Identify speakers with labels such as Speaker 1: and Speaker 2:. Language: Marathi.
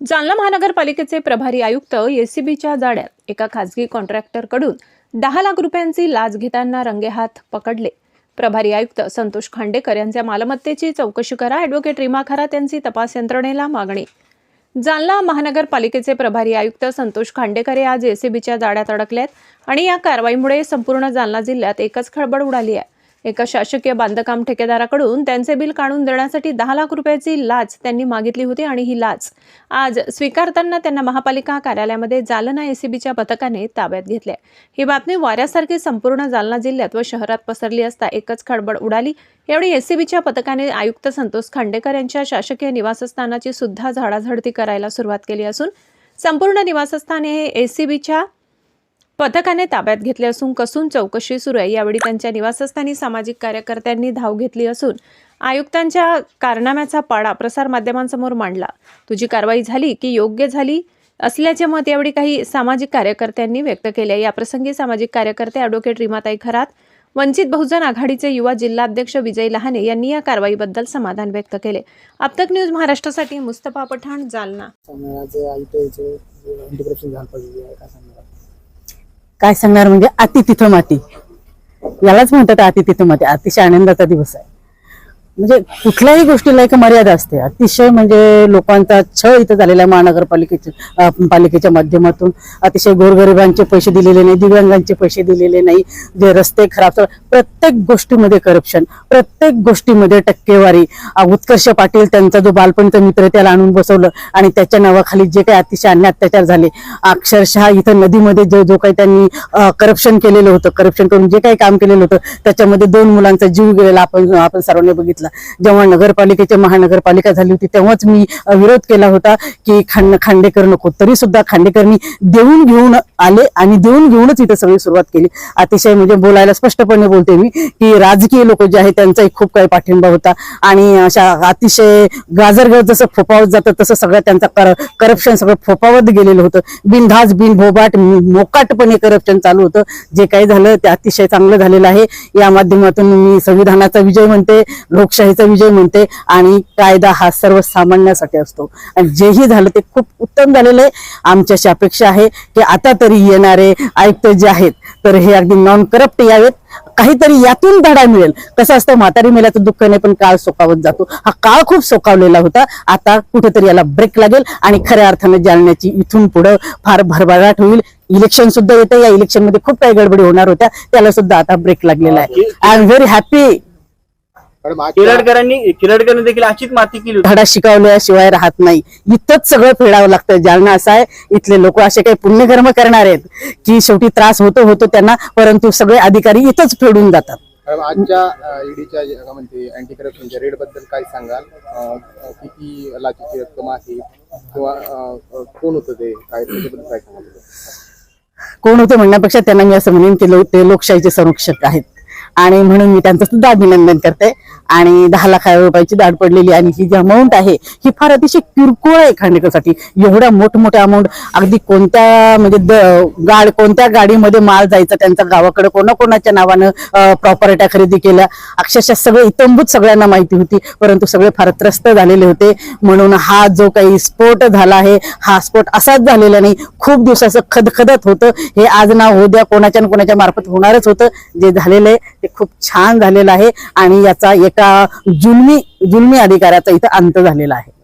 Speaker 1: जालना महानगरपालिकेचे प्रभारी आयुक्त एसीबीच्या जाड्यात एका खासगी कॉन्ट्रॅक्टरकडून दहा लाख रुपयांची लाच घेताना रंगेहात पकडले. प्रभारी आयुक्त संतोष खांडेकर यांच्या मालमत्तेची चौकशी करा ॲडव्होकेट रीमा खरात यांची तपास यंत्रणेला मागणी. जालना महानगरपालिकेचे प्रभारी आयुक्त संतोष खांडेकर हे आज एसीबीच्या जाड्यात अडकल्यात आणि या कारवाईमुळे संपूर्ण जालना जिल्ह्यात एकच खळबळ उडाली आहे. एका शासकीय बांधकाम ठेकेदाराकडून त्यांचे बिल काढून देण्यासाठी दहा लाख रुपयाची लाच त्यांनी मागितली होती आणि ही लाच आज स्वीकारताना त्यांना महापालिका कार्यालयामध्ये जालना एसीबीच्या पथकाने ताब्यात घेतले. ही बातमी वाऱ्यासारखी संपूर्ण जालना जिल्ह्यात व शहरात पसरली असता एकच खडबड उडाली. यावेळी एसीबीच्या पथकाने आयुक्त संतोष खांडेकर यांच्या शासकीय निवासस्थानाची सुद्धा झाडाझडती करायला सुरुवात केली असून संपूर्ण निवासस्थान हे एसीबीच्या पथकाने ताब्यात घेतले असून कसून चौकशी सुरू आहे. यावेळी त्यांच्या निवासस्थानी सामाजिक कार्यकर्त्यांनी धाव घेतली असून आयुक्तांच्या कारनाम्याचा पाडा प्रसारमाध्यमांसमोर मांडला. तुझी कारवाई झाली की योग्य झाली असल्याचे मत यावेळी काही सामाजिक कार्यकर्त्यांनी व्यक्त केले याप्रसंगी सामाजिक कार्यकर्ते अॅडव्होकेट रिमाताई खरात वंचित बहुजन आघाडीचे युवा जिल्हाध्यक्ष विजय लहाने यांनी या कारवाईबद्दल समाधान व्यक्त केले. आपतक न्यूज महाराष्ट्रासाठी मुस्तफा पठाण जालना.
Speaker 2: काय सांगणार
Speaker 3: म्हणजे अति तिथं माती. यालाच म्हणतात अति तिथं माती. अतिशय आनंदाचा दिवस आहे. म्हणजे कुठल्याही गोष्टीला एक मर्यादा असते. अतिशय म्हणजे लोकांचा छळ इथं झालेला आहे महानगरपालिकेच्या पालिकेच्या माध्यमातून. अतिशय गोरगरिबांचे पैसे दिलेले नाही दिव्यांगांचे पैसे दिलेले नाही. जे रस्ते खराब प्रत्येक गोष्टीमध्ये करप्शन प्रत्येक गोष्टीमध्ये टक्केवारी. उत्कर्ष पाटील त्यांचा जो बालपणीचा मित्र त्याला आणून बसवलं आणि त्याच्या नावाखाली जे काही अतिशय अन्य अत्याचार झाले अक्षरशः इथं नदीमध्ये जो जो काही त्यांनी करप्शन केलेलं होतं करप्शन करून जे काही काम केलेलं होतं त्याच्यामध्ये दोन मुलांचा जीव गेलेला आपण आपण सर्वांनी बघितला. जेव्हा नगरपालिकेची महानगरपालिका झाली होती तेव्हाच मी विरोध केला होता की खांड खांडेकर नको. तरी सुद्धा खांडेकरनी देऊन घेऊन आले आणि देऊन घेऊनच इथं सगळी सुरुवात केली. अतिशय म्हणजे बोलायला स्पष्टपणे बोलते मी की राजकीय लोक जे आहेत त्यांचाही खूप काही पाठिंबा होता. आणि अशा अतिशय गाजरगड जसं फोपावत जातं तसं सगळं त्यांचा करप्शन सगळं फोपावत गेलेलं होतं. बिनधास बिन भोबाट मोकाटपणे करप्शन चालू होतं. जे काही झालं ते अतिशय चांगलं झालेलं आहे. या माध्यमातून मी संविधानाचा विजय म्हणते. लोक लोकशाहीचा विजय म्हणते आणि कायदा हा सर्वसामान्यासाठी असतो. आणि जेही झालं ते खूप उत्तम झालेलं आहे. आमच्याशी अपेक्षा आहे की आता तरी येणारे आयुक्त जे आहेत तर हे अगदी नॉन करप्ट यावेत. काहीतरी यातून धडा मिळेल. कसं असतं म्हातारी मेल्याचं दुःख नाही पण काळ सोकावत जातो. हा काळ खूप सोकावलेला होता. आता कुठेतरी याला ब्रेक लागेल आणि खऱ्या अर्थाने जालन्याची इथून पुढं फार भरभराट होईल. इलेक्शन सुद्धा येतं या इलेक्शनमध्ये खूप काही गडबडी होणार होत्या. त्याला सुद्धा आता ब्रेक लागलेला आहे. आय एम व्हेरी हॅपी
Speaker 4: किरडकरांनी किरडकरांनी देखील अशीच माती केली
Speaker 3: धडा शिकवल्याशिवाय राहत नाही. इथंच सगळं फेडावं लागतं जालना असं आहे इथले लोक असे काही पुण्यकर्म करणार आहेत की शेवटी त्रास होतो होतो त्यांना परंतु सगळे अधिकारी इथंच फेडून जातात.
Speaker 2: आजच्या ईडीच्या काय म्हणते अँटी करप्शनच्या रेटबद्दल काय सांगाल किती लाचीची रक्कम आहे? किंवा कोण होतं ते? काय त्याच्याबद्दल काय सांगाल?
Speaker 3: कोण होते म्हणण्यापेक्षा त्यांना मी असं म्हणेन की लो- ते लोकशाहीचे संरक्षक आहेत. आणि म्हणून मी त्यांचं सुद्धा अभिनंदन करते. आणि दहा लाख रुपयाची दाढ पडलेली आणि ही जी अमाऊंट आहे ही फार अतिशय किरकोळ आहे खांडेकरसाठी एवढ्या मोठमोठ्या अमाऊंट अगदी कोणत्या म्हणजे द- गाड कोणत्या गाडीमध्ये माल जायचा त्यांचा गावाकडे कोणाकोणाच्या नावानं प्रॉपर्ट्या खरेदी केल्या. अक्षरशः सगळे इतंभूत सगळ्यांना माहिती होती परंतु सगळे फार त्रस्त झालेले होते. म्हणून हा जो काही स्फोट झाला आहे हा स्फोट असाच झालेला नाही. खूप दिवसाचं खदखदत होतं. हे आज ना उद्या कोणाच्या ना कोणाच्या मार्फत होणारच होतं. जे झालेलं आहे ते खूप छान झालेलं आहे. आणि याचा एक जुलमी जुलमी अधिकाऱ्याचा इथं अंत झालेला आहे.